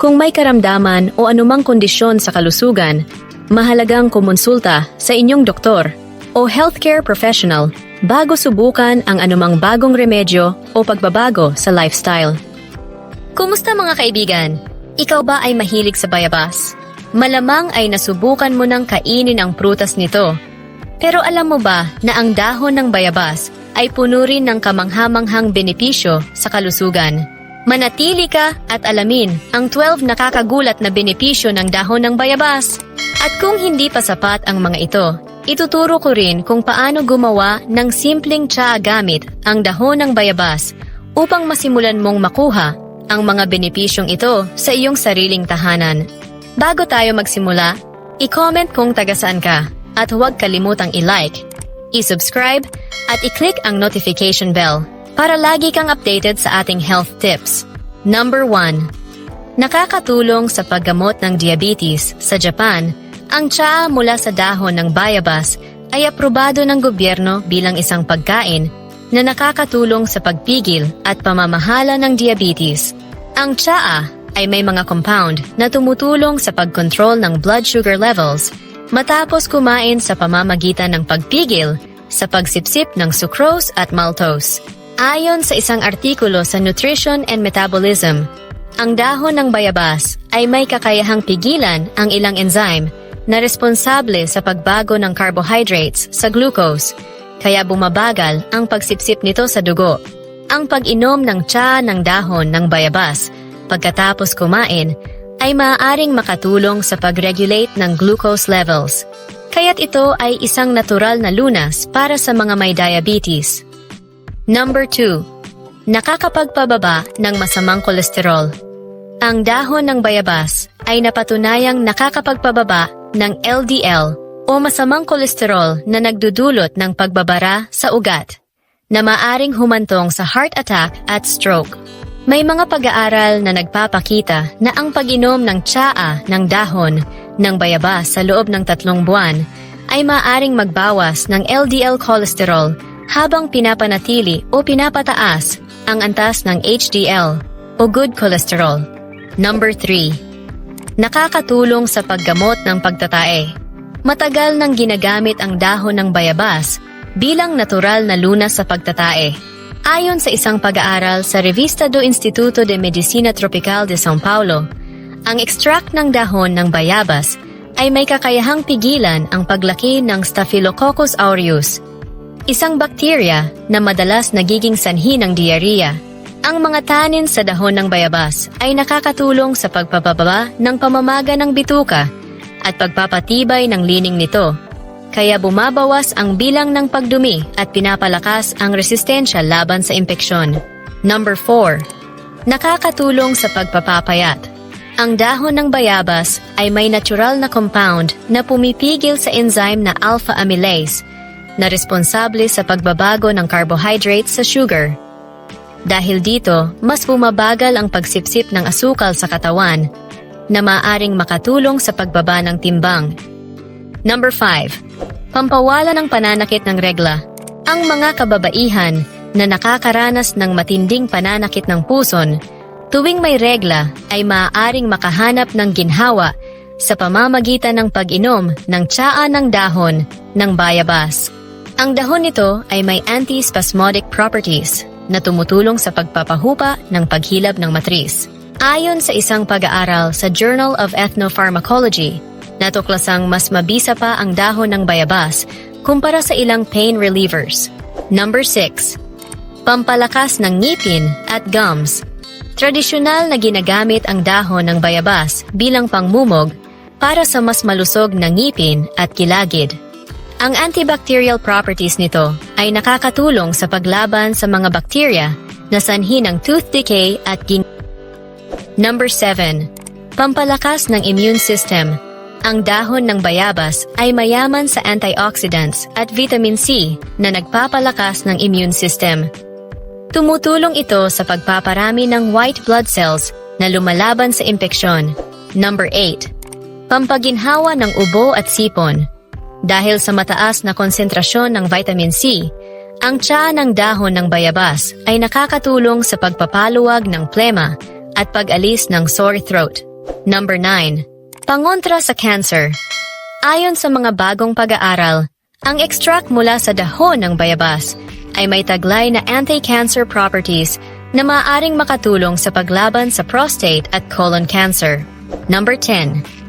Kung may karamdaman o anumang kondisyon sa kalusugan, mahalagang kumonsulta sa inyong doktor o healthcare professional bago subukan ang anumang bagong remedyo o pagbabago sa lifestyle. Kumusta mga kaibigan? Ikaw ba ay mahilig sa bayabas? Malamang ay nasubukan mo ng kainin ang prutas nito. Pero alam mo ba na ang dahon ng bayabas ay puno rin ng kamanghamanghang benepisyo sa kalusugan? Manatili ka at alamin ang 12 nakakagulat na benepisyo ng dahon ng bayabas. At kung hindi pa sapat ang mga ito, ituturo ko rin kung paano gumawa ng simpleng tsaa gamit ang dahon ng bayabas upang masimulan mong makuha ang mga benepisyong ito sa iyong sariling tahanan. Bago tayo magsimula, i-comment kung taga saan ka at huwag kalimutang i-like, i-subscribe at i-click ang notification bell para lagi kang updated sa ating health tips. Number 1. Nakakatulong sa paggamot ng diabetes sa Japan, ang tsaa mula sa dahon ng bayabas ay aprobado ng gobyerno bilang isang pagkain na nakakatulong sa pagpigil at pamamahala ng diabetes. Ang tsaa ay may mga compound na tumutulong sa pagkontrol ng blood sugar levels matapos kumain sa pamamagitan ng pagpigil sa pagsipsip ng sucrose at maltose. Ayon sa isang artikulo sa Nutrition and Metabolism, ang dahon ng bayabas ay may kakayahang pigilan ang ilang enzyme na responsable sa pagbago ng carbohydrates sa glucose, kaya bumabagal ang pagsipsip nito sa dugo. Ang pag-inom ng tsa ng dahon ng bayabas pagkatapos kumain ay maaaring makatulong sa pag-regulate ng glucose levels. Kaya't ito ay isang natural na lunas para sa mga may diabetes. Number 2. Nakakapagpababa ng masamang kolesterol. Ang dahon ng bayabas ay napatunayang nakakapagpababa ng LDL o masamang kolesterol na nagdudulot ng pagbabara sa ugat na maaring humantong sa heart attack at stroke. May mga pag-aaral na nagpapakita na ang pag-inom ng tsaa ng dahon ng bayabas sa loob ng tatlong buwan ay maaring magbawas ng LDL cholesterol habang pinapanatili o pinapataas ang antas ng HDL o good cholesterol. Number 3. Nakakatulong sa paggamot ng pagtatae. Matagal nang ginagamit ang dahon ng bayabas bilang natural na lunas sa pagtatae. Ayon sa isang pag-aaral sa Revista do Instituto de Medicina Tropical de São Paulo, ang extract ng dahon ng bayabas ay may kakayahang pigilan ang paglaki ng Staphylococcus aureus, isang bakterya na madalas nagiging sanhi ng diarrhea. Ang mga tanin sa dahon ng bayabas ay nakakatulong sa pagpapababa ng pamamaga ng bituka at pagpapatibay ng lining nito kaya bumabawas ang bilang ng pagdumi at pinapalakas ang resistensya laban sa impeksyon. Number 4. Nakakatulong sa pagpapapayat. Ang dahon ng bayabas ay may natural na compound na pumipigil sa enzyme na alpha amylase na responsable sa pagbabago ng carbohydrates sa sugar. Dahil dito, mas bumabagal ang pagsipsip ng asukal sa katawan na maaring makatulong sa pagbaba ng timbang Number 5. Pampawala ng pananakit ng regla. Ang mga kababaihan na nakakaranas ng matinding pananakit ng puson tuwing may regla ay maaaring makahanap ng ginhawa sa pamamagitan ng pag-inom ng tsaa ng dahon ng bayabas. Ang dahon nito ay may antispasmodic properties na tumutulong sa pagpapahupa ng paghilab ng matris. Ayon sa isang pag-aaral sa Journal of Ethnopharmacology, Natuklasang mas mabisa pa ang dahon ng bayabas kumpara sa ilang pain relievers. Number 6. Pampalakas ng ngipin at gums. Tradisyonal na ginagamit ang dahon ng bayabas bilang pangmumog para sa mas malusog na ngipin at kilagid. Ang antibacterial properties nito ay nakakatulong sa paglaban sa mga bakterya na sanhi ng tooth decay at gin... Number 7. Pampalakas ng immune system. Ang dahon ng bayabas ay mayaman sa antioxidants at vitamin C na nagpapalakas ng immune system. Tumutulong ito sa pagpaparami ng white blood cells na lumalaban sa impeksyon. Number 8. Pampaginhawa ng ubo at sipon. Dahil sa mataas na konsentrasyon ng vitamin C, ang tsa ng dahon ng bayabas ay nakakatulong sa pagpapaluwag ng plema at pag-alis ng sore throat. Number 9. Pangontra sa cancer. Ayon sa mga bagong pag-aaral, ang extract mula sa dahon ng bayabas ay may taglay na anti-cancer properties na maaaring makatulong sa paglaban sa prostate at colon cancer. Number 10.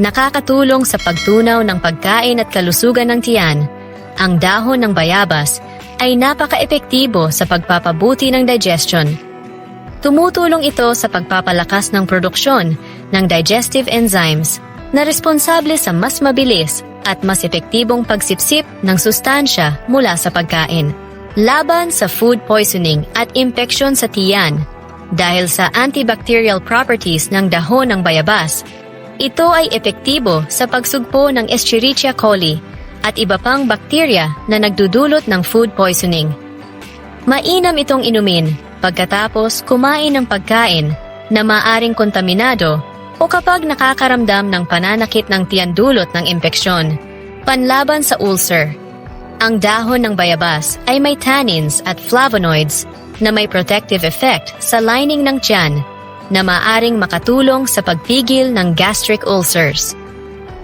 Nakakatulong sa pagtunaw ng pagkain at kalusugan ng tiyan. Ang dahon ng bayabas ay napaka-epektibo sa pagpapabuti ng digestion. Tumutulong ito sa pagpapalakas ng produksyon ng digestive enzymes na responsable sa mas mabilis at mas epektibong pagsipsip ng sustansya mula sa pagkain. Laban sa food poisoning at impeksyon sa tiyan dahil sa antibacterial properties ng dahon ng bayabas, ito ay epektibo sa pagsugpo ng Escherichia coli at iba pang bakterya na nagdudulot ng food poisoning. Mainam itong inumin pagkatapos kumain ng pagkain na maaring kontaminado o kapag nakakaramdam ng pananakit ng tiyan dulot ng impeksyon. Panlaban sa ulcer. Ang dahon ng bayabas ay may tannins at flavonoids na may protective effect sa lining ng tiyan na maaring makatulong sa pagpigil ng gastric ulcers.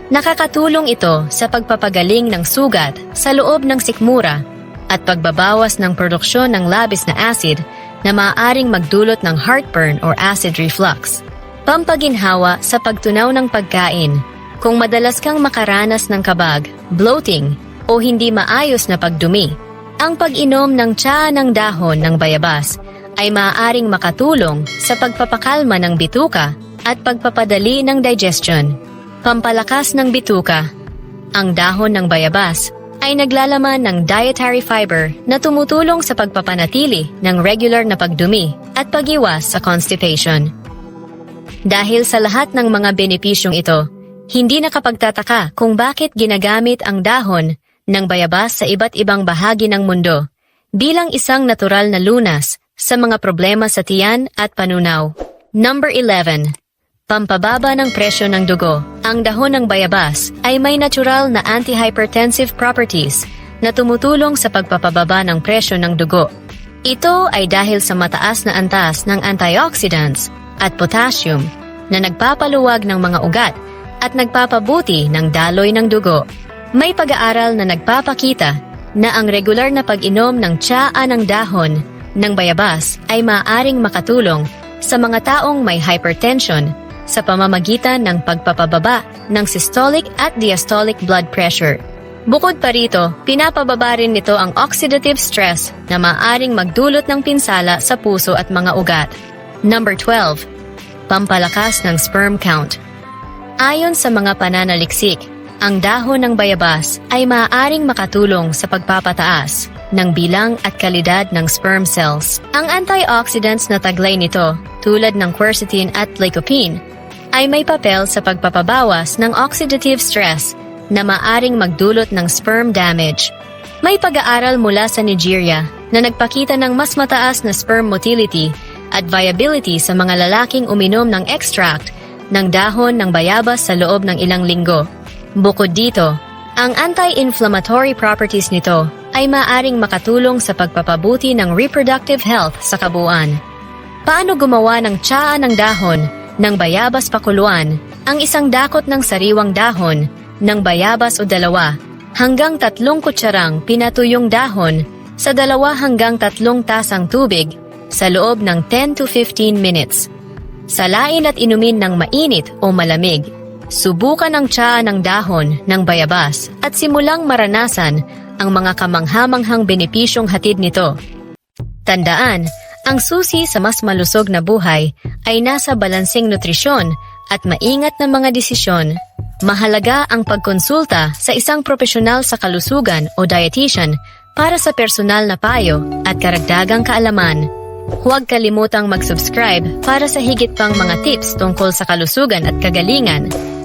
Nakakatulong ito sa pagpapagaling ng sugat sa loob ng sikmura at pagbabawas ng produksyon ng labis na acid na maaaring magdulot ng heartburn or acid reflux. Pampaginhawa sa pagtunaw ng pagkain. Kung madalas kang makaranas ng kabag, bloating, o hindi maayos na pagdumi, ang pag-inom ng tsa ng dahon ng bayabas ay maaaring makatulong sa pagpapakalma ng bituka at pagpapadali ng digestion. Pampalakas ng bituka. Ang dahon ng bayabas ay naglalaman ng dietary fiber na tumutulong sa pagpapanatili ng regular na pagdumi at pagiwas sa constipation. Dahil sa lahat ng mga benepisyong ito, hindi nakapagtataka kung bakit ginagamit ang dahon ng bayabas sa iba't ibang bahagi ng mundo bilang isang natural na lunas sa mga problema sa tiyan at panunaw. Number 11. Pampababa ng presyo ng dugo. Ang dahon ng bayabas ay may natural na antihypertensive properties na tumutulong sa pagpapababa ng presyo ng dugo. Ito ay dahil sa mataas na antas ng antioxidants at potassium na nagpapaluwag ng mga ugat at nagpapabuti ng daloy ng dugo. May pag-aaral na nagpapakita na ang regular na pag-inom ng tsaa ng dahon ng bayabas ay maaaring makatulong sa mga taong may hypertension sa pamamagitan ng pagpapababa ng systolic at diastolic blood pressure. Bukod pa rito, pinapababa rin nito ang oxidative stress na maaaring magdulot ng pinsala sa puso at mga ugat. Number 12. Pampalakas ng sperm count. Ayon sa mga pananaliksik, ang dahon ng bayabas ay maaaring makatulong sa pagpapataas ng bilang at kalidad ng sperm cells. Ang antioxidants na taglay nito, tulad ng quercetin at lycopene, ay may papel sa pagpapabawas ng oxidative stress na maaring magdulot ng sperm damage. May pag-aaral mula sa Nigeria na nagpakita ng mas mataas na sperm motility at viability sa mga lalaking uminom ng extract ng dahon ng bayabas sa loob ng ilang linggo. Bukod dito, ang anti-inflammatory properties nito ay maaring makatulong sa pagpapabuti ng reproductive health sa kabuuan. Paano gumawa ng tsaa ng dahon ng bayabas pakuluan ang isang dakot ng sariwang dahon ng bayabas o dalawa hanggang tatlong kutsarang pinatuyong dahon sa dalawa hanggang tatlong tasang tubig sa loob ng 10 to 15 minutes. Salain at inumin ng mainit o malamig. Subukan ang tsaa ng dahon ng bayabas at simulang maranasan ang mga kamanghamanghang benepisyong hatid nito. Tandaan, ang susi sa mas malusog na buhay ay nasa balansing nutrisyon at maingat na mga desisyon. Mahalaga ang pagkonsulta sa isang profesional sa kalusugan o dietitian para sa personal na payo at karagdagang kaalaman. Huwag kalimutang mag-subscribe para sa higit pang mga tips tungkol sa kalusugan at kagalingan.